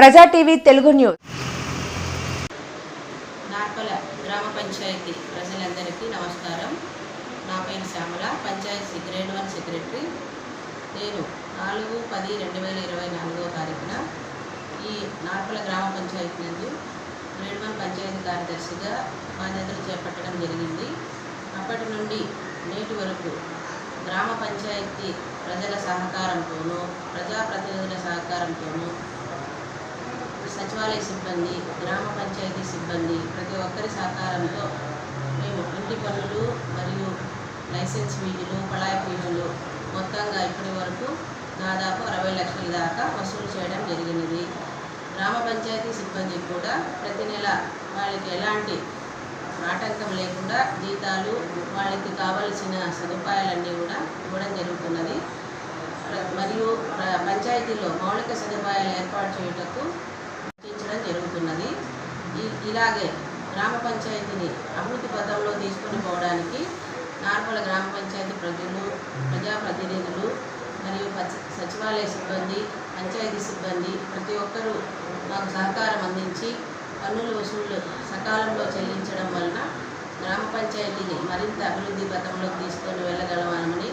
ప్రజా TV Telugu news. Narpala గ్రామ పంచాయతీ ప్రజలందరికీ నమస్కారం. నా పేరు Shyamala panchayat grade one secretary. నేను నాలుగు పది రెండు వేల ఇరవై నాలుగవ తారీఖున ఈ నార్పల గ్రామ పంచాయతీ నందు గ్రేడ్ వన్ పంచాయతీ కార్యదర్శిగా బాధ్యతలు చేపట్టడం జరిగింది. అప్పటి నుండి నేటి వరకు గ్రామ పంచాయతీ ప్రజల సహకారంతోనూ ప్రజాప్రతినిధుల సహకారంతోనూ సచివాలయ సిబ్బంది గ్రామ పంచాయతీ సిబ్బంది ప్రతి ఒక్కరి సహకారంతో మేము ఇంటి పనులు మరియు లైసెన్స్ ఫీజులు పళాయ ఫీజులు మొత్తంగా ఇప్పటి వరకు దాదాపు అరవై లక్షల దాకా వసూలు చేయడం జరిగినది. గ్రామ పంచాయతీ సిబ్బంది కూడా ప్రతి నెల వాళ్ళకి ఎలాంటి ఆటంకం లేకుండా జీతాలు వాళ్ళకి కావలసిన సదుపాయాలన్నీ కూడా ఇవ్వడం జరుగుతున్నది. ప్ర- మరియు పంచాయతీలో మౌలిక సదుపాయాలు ఏర్పాటు చేయుటకు సూచించడం జరుగుతున్నది. ఇలాగే గ్రామ పంచాయతీని అభివృద్ధి పథంలో తీసుకొని పోవడానికి నార్మల్ గ్రామ పంచాయతీ ప్రజలు ప్రజాప్రతినిధులు మరియు సచివాలయ సిబ్బంది పంచాయతీ సిబ్బంది ప్రతి ఒక్కరూ మాకు సహకారం అందించి పన్నులు వసూళ్ళు సకాలంలో చెల్లించడం వలన గ్రామ పంచాయతీని మరింత అభివృద్ధి పథంలోకి తీసుకొని వెళ్ళగలమని